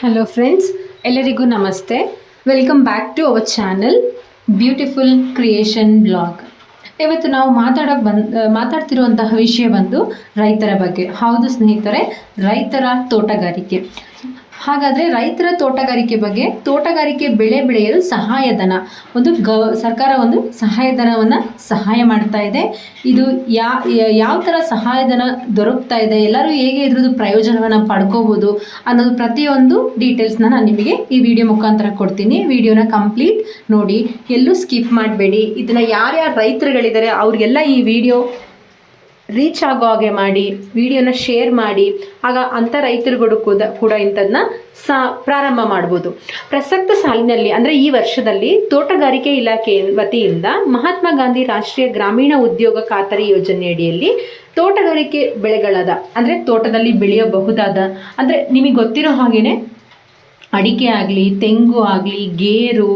Hello friends ಎಲ್ಲರಿಗೂ ನಮಸ್ತೆ. Welcome back to our channel beautiful creation blog ಇವತ್ತು ನಾವು ಮಾತಾಡೋಕೆ ಬಂದು ಮಾತಾಡ್ತಿರುವಂತಹ ವಿಷಯ ಬಂದು ರೈತರ ಬಗ್ಗೆ. ಹೌದು ಸ್ನೇಹಿತರೆ, ರೈತರ ತೋಟಗಾರಿಕೆ. ಹಾಗಾದರೆ ರೈತರ ತೋಟಗಾರಿಕೆ ಬಗ್ಗೆ ತೋಟಗಾರಿಕೆ ಬೆಳೆ ಬೆಳೆಯಲು ಸಹಾಯಧನ. ಒಂದು ಸರ್ಕಾರ ಒಂದು ಸಹಾಯಧನವನ್ನು ಸಹಾಯ ಮಾಡ್ತಾ ಇದೆ. ಇದು ಯಾ, ಯಾವ ಥರ ಸಹಾಯಧನ ದೊರಕ್ತಾ ಇದೆ, ಎಲ್ಲರೂ ಹೇಗೆ ಇದ್ರದ್ದು ಪ್ರಯೋಜನವನ್ನು ಪಡ್ಕೋಬೋದು ಅನ್ನೋದು ಪ್ರತಿಯೊಂದು ಡೀಟೇಲ್ಸ್ನ ನಾನು ನಿಮಗೆ ಈ ವಿಡಿಯೋ ಮುಖಾಂತರ ಕೊಡ್ತೀನಿ. ವಿಡಿಯೋನ ಕಂಪ್ಲೀಟ್ ನೋಡಿ. ಎಲ್ಲೂ ಸ್ಕಿಪ್ ಮಾಡಬೇಡಿ. ಇದನ್ನು ಯಾರ್ಯಾರು ರೈತರುಗಳಿದ್ದಾರೆ, ಅವ್ರಿಗೆಲ್ಲ ಈ ವಿಡಿಯೋ ರೀಚ್ ಆಗೋ ಹಾಗೆ ಮಾಡಿ ವಿಡಿಯೋನ ಶೇರ್ ಮಾಡಿ, ಆಗ ಅಂಥ ರೈತರುಗಳು ಕೂಡ ಕೂಡ ಇಂಥದನ್ನ ಸಾ, ಪ್ರಾರಂಭ ಮಾಡ್ಬೋದು. ಪ್ರಸಕ್ತ ಸಾಲಿನಲ್ಲಿ, ಅಂದರೆ ಈ ವರ್ಷದಲ್ಲಿ ತೋಟಗಾರಿಕೆ ಇಲಾಖೆ ವತಿಯಿಂದ ಮಹಾತ್ಮ ಗಾಂಧಿ ರಾಷ್ಟ್ರೀಯ ಗ್ರಾಮೀಣ ಉದ್ಯೋಗ ಖಾತರಿ ಯೋಜನೆಯಡಿಯಲ್ಲಿ ತೋಟಗಾರಿಕೆ ಬೆಳೆಗಳಾದ, ಅಂದರೆ ತೋಟದಲ್ಲಿ ಬೆಳೆಯಬಹುದಾದ, ಅಂದರೆ ನಿಮಗೆ ಗೊತ್ತಿರೋ ಹಾಗೇನೆ ಅಡಿಕೆ ಆಗಲಿ, ತೆಂಗು ಆಗಲಿ, ಗೇರು,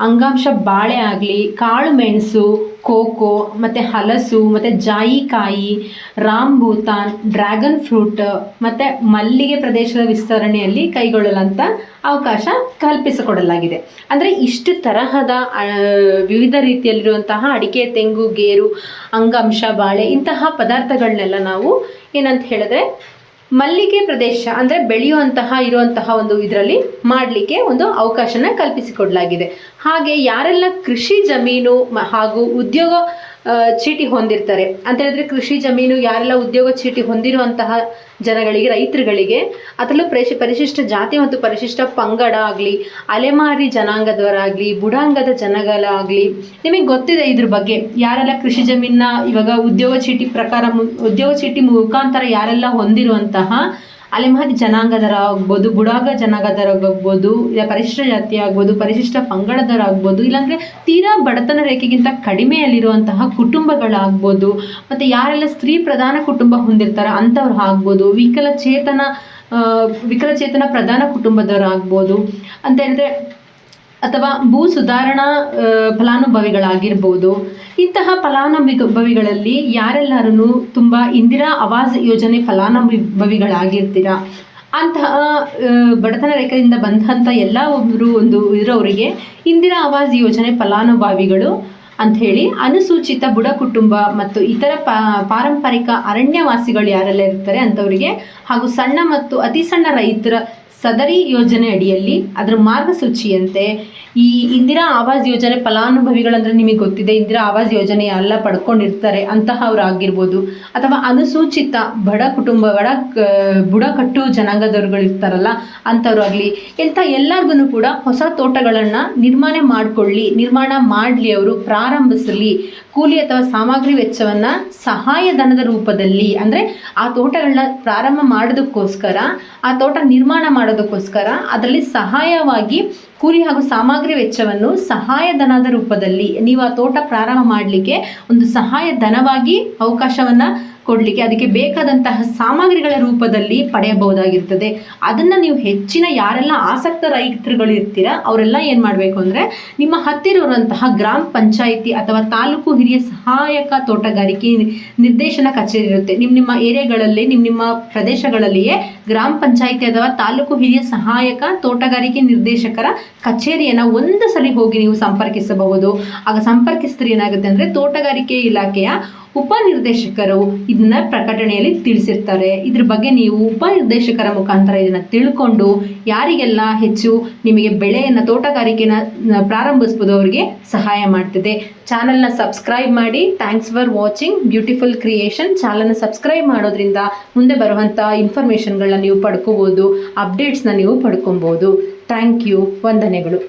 ಅಂಗಾಂಶ ಬಾಳೆ ಆಗಲಿ, ಕಾಳು ಮೆಣಸು, ಕೋಕೋ, ಮತ್ತು ಹಲಸು, ಮತ್ತು ಜಾಯಿಕಾಯಿ ರಾಮ್ಭೂತಾನ್ ಡ್ರ್ಯಾಗನ್ ಫ್ರೂಟ್, ಮತ್ತು ಮಲ್ಲಿಗೆ ಪ್ರದೇಶದ ವಿಸ್ತರಣೆಯಲ್ಲಿ ಕೈಗೊಳ್ಳಲಂತ ಅವಕಾಶ ಕಲ್ಪಿಸಿಕೊಡಲಾಗಿದೆ. ಅಂದರೆ ಇಷ್ಟು ತರಹದ ವಿವಿಧ ರೀತಿಯಲ್ಲಿರುವಂತಹ ಅಡಿಕೆ, ತೆಂಗು, ಗೇರು, ಅಂಗಾಂಶ, ಬಾಳೆ ಇಂತಹ ಪದಾರ್ಥಗಳನ್ನೆಲ್ಲ ನಾವು ಏನಂತ ಹೇಳಿದ್ರೆ ಮಲ್ಲಿಗೆ ಪ್ರದೇಶ ಅಂದರೆ ಬೆಳೆಯುವಂತಹ ಇರುವಂತಹ ಒಂದು ಇದರಲ್ಲಿ ಮಾಡಲಿಕ್ಕೆ ಒಂದು ಅವಕಾಶನ ಕಲ್ಪಿಸಿಕೊಡಲಾಗಿದೆ. ಹಾಗೆ ಯಾರೆಲ್ಲ ಕೃಷಿ ಜಮೀನು ಹಾಗೂ ಉದ್ಯೋಗ ಚೀಟಿ ಹೊಂದಿರ್ತಾರೆ. ಅಂತ ಹೇಳಿದ್ರೆ ಕೃಷಿ ಜಮೀನು ಯಾರೆಲ್ಲ ಉದ್ಯೋಗ ಚೀಟಿ ಹೊಂದಿರುವಂತಹ ಜನಗಳಿಗೆ, ರೈತರುಗಳಿಗೆ, ಅದರಲ್ಲೂ ಪರಿಶಿ, ಪರಿಶಿಷ್ಟ ಜಾತಿ ಮತ್ತು ಪರಿಶಿಷ್ಟ ಪಂಗಡ ಆಗಲಿ, ಅಲೆಮಾರಿ ಜನಾಂಗದವರಾಗಲಿ, ಬುಡಾಂಗದ ಜನಗಳಾಗಲಿ, ನಿಮಗೆ ಗೊತ್ತಿದೆ ಇದ್ರ ಬಗ್ಗೆ. ಯಾರೆಲ್ಲ ಕೃಷಿ ಜಮೀನ ಇವಾಗ ಉದ್ಯೋಗ ಚೀಟಿ ಪ್ರಕಾರ ಉದ್ಯೋಗ ಚೀಟಿ ಮುಖಾಂತರ ಯಾರೆಲ್ಲ ಹೊಂದಿರುವಂತಹ ಅಲೆಮಾರಿ ಜನಾಂಗದರ ಆಗ್ಬೋದು ಬುಡಾಗ ಜನಾಂಗದರ ಆಗ್ಬೋದು, ಇಲ್ಲ ಪರಿಶಿಷ್ಟ ಜಾತಿ ಆಗ್ಬೋದು, ಪರಿಶಿಷ್ಟ ಪಂಗಡದರ ಆಗ್ಬೋದು, ಇಲ್ಲಾಂದರೆ ತೀರಾ ಬಡತನ ರೇಖೆಗಿಂತ ಕಡಿಮೆಯಲ್ಲಿರುವಂತಹ ಕುಟುಂಬಗಳಾಗ್ಬೋದು. ಮತ್ತು ಯಾರೆಲ್ಲ ಸ್ತ್ರೀ ಪ್ರಧಾನ ಕುಟುಂಬ ಹೊಂದಿರ್ತಾರೆ ಅಂಥವ್ರು ಆಗ್ಬೋದು, ವಿಕಲಚೇತನ ವಿಕಲಚೇತನ ಪ್ರಧಾನ ಕುಟುಂಬದವರಾಗ್ಬೋದು. ಅಂತ ಹೇಳಿದ್ರೆ ಅಥವಾ ಭೂ ಸುಧಾರಣಾ ಫಲಾನುಭವಿಗಳಾಗಿರ್ಬೋದು, ಇಂತಹ ಫಲಾನುಭವಿಗಳಲ್ಲಿ ಯಾರೆಲ್ಲರೂ ತುಂಬ ಇಂದಿರಾ ಆವಾಸ್ ಯೋಜನೆ ಫಲಾನುಭವಿಗಳಾಗಿರ್ತೀರಾ? ಅಂತಹ ಬಡತನ ರೇಖೆಯಿಂದ ಬಂದಂಥ ಎಲ್ಲ ಒಬ್ಬರು ಒಂದು ಇರೋರಿಗೆ ಇಂದಿರಾ ಆವಾಸ್ ಯೋಜನೆ ಫಲಾನುಭವಿಗಳು ಅಂಥೇಳಿ ಅನುಸೂಚಿತ ಬುಡ ಕುಟುಂಬ ಮತ್ತು ಇತರ ಪಾರಂಪರಿಕ ಅರಣ್ಯವಾಸಿಗಳು ಯಾರೆಲ್ಲ ಇರ್ತಾರೆ ಅಂಥವರಿಗೆ ಹಾಗೂ ಸಣ್ಣ ಮತ್ತು ಅತಿ ಸಣ್ಣ ರೈತರ ಸದರಿ ಯೋಜನೆ ಅಡಿಯಲ್ಲಿ ಅದರ ಮಾರ್ಗಸೂಚಿಯಂತೆ ಈ ಇಂದಿರಾ ಆವಾಸ್ ಯೋಜನೆ ಫಲಾನುಭವಿಗಳಂದ್ರೆ ನಿಮಗೆ ಗೊತ್ತಿದೆ, ಇಂದಿರಾ ಆವಾಸ್ ಯೋಜನೆ ಎಲ್ಲ ಪಡ್ಕೊಂಡಿರ್ತಾರೆ ಆಗಿರ್ಬೋದು. ಅಥವಾ ಅನುಸೂಚಿತ ಬಡ ಕುಟುಂಬ, ಬಡ ಬುಡಕಟ್ಟು ಜನಾಂಗದವ್ರುಗಳು ಇರ್ತಾರಲ್ಲ ಅಂಥವ್ರಾಗಲಿ ಇಂಥ ಎಲ್ಲರಿಗೂ ಕೂಡ ಹೊಸ ತೋಟಗಳನ್ನು ನಿರ್ಮಾಣ ಮಾಡಿಕೊಳ್ಳಿ, ನಿರ್ಮಾಣ ಮಾಡಲಿ ಅವರು ಪ್ರಾರಂಭಿಸಲಿ. ಕೂಲಿ ಅಥವಾ ಸಾಮಗ್ರಿ ವೆಚ್ಚವನ್ನು ಸಹಾಯಧನದ ರೂಪದಲ್ಲಿ, ಅಂದರೆ ಆ ತೋಟಗಳನ್ನ ಪ್ರಾರಂಭ ಮಾಡೋದಕ್ಕೋಸ್ಕರ, ಆ ತೋಟ ನಿರ್ಮಾಣ ಮಾಡೋದಕ್ಕೋಸ್ಕರ ಅದರಲ್ಲಿ ಸಹಾಯವಾಗಿ ಕೂಲಿ ಹಾಗೂ ಸಾಮಗ್ರಿ ವೆಚ್ಚವನ್ನು ಸಹಾಯಧನದ ರೂಪದಲ್ಲಿ, ನೀವು ಆ ತೋಟ ಪ್ರಾರಂಭ ಮಾಡಲಿಕ್ಕೆ ಒಂದು ಸಹಾಯಧನವಾಗಿ ಅವಕಾಶವನ್ನು ಕೊಡಲಿಕ್ಕೆ ಅದಕ್ಕೆ ಬೇಕಾದಂತಹ ಸಾಮಗ್ರಿಗಳ ರೂಪದಲ್ಲಿ ಪಡೆಯಬಹುದಾಗಿರ್ತದೆ. ಅದನ್ನು ನೀವು ಹೆಚ್ಚಿನ ಯಾರೆಲ್ಲ ಆಸಕ್ತ ರೈತರುಗಳು ಇರ್ತೀರ, ಅವರೆಲ್ಲ ಏನು ಮಾಡಬೇಕು ಅಂದರೆ ನಿಮ್ಮ ಹತ್ತಿರ ಇರುವಂತಹ ಗ್ರಾಮ ಪಂಚಾಯಿತಿ ಅಥವಾ ತಾಲೂಕು ಹಿರಿಯ ಸಹಾಯಕ ತೋಟಗಾರಿಕೆ ನಿರ್ದೇಶನ ಕಚೇರಿ ಇರುತ್ತೆ. ನಿಮ್ಮ ನಿಮ್ಮ ಏರಿಯಾಗಳಲ್ಲಿ ನಿಮ್ಮ ನಿಮ್ಮ ಪ್ರದೇಶಗಳಲ್ಲಿಯೇ ಗ್ರಾಮ ಪಂಚಾಯಿತಿ ಅಥವಾ ತಾಲೂಕು ಹಿರಿಯ ಸಹಾಯಕ ತೋಟಗಾರಿಕೆ ನಿರ್ದೇಶಕರ ಕಚೇರಿಯನ್ನು ಒಂದು ಸಲ ಹೋಗಿ ನೀವು ಸಂಪರ್ಕಿಸಬಹುದು. ಆಗ ಸಂಪರ್ಕಿಸಿದ್ರೆ ಏನಾಗುತ್ತೆ ಅಂದರೆ ತೋಟಗಾರಿಕೆ ಇಲಾಖೆಯ ಉಪನಿರ್ದೇಶಕರು ಇದನ್ನ ಪ್ರಕಟಣೆಯಲ್ಲಿ ತಿಳಿಸಿರ್ತಾರೆ. ಇದ್ರ ಬಗ್ಗೆ ನೀವು ಉಪನಿರ್ದೇಶಕರ ಮುಖಾಂತರ ಇದನ್ನ ತಿಳ್ಕೊಂಡು ಯಾರಿಗೆಲ್ಲ ಹೆಚ್ಚು ನಿಮಗೆ ಬೆಳೆಯನ್ನು ತೋಟಗಾರಿಕೆನ ಪ್ರಾರಂಭಿಸ್ಬೋದು ಅವರಿಗೆ ಸಹಾಯ ಮಾಡ್ತಿದೆ. ಚಾನಲ್ನ ಸಬ್ಸ್ಕ್ರೈಬ್ ಮಾಡಿ. Thanks for watching beautiful creation ಚಾನಲ್ನ ಸಬ್ಸ್ಕ್ರೈಬ್ ಮಾಡೋದ್ರಿಂದ ಮುಂದೆ ಬರುವಂಥ ಇನ್ಫಾರ್ಮೇಷನ್ಗಳನ್ನ ನೀವು ಪಡ್ಕೋಬೋದು ಅಪ್ಡೇಟ್ಸ್ನ ನೀವು ಪಡ್ಕೊಬೋದು. ಥ್ಯಾಂಕ್ ಯು ವಂದನೆಗಳು.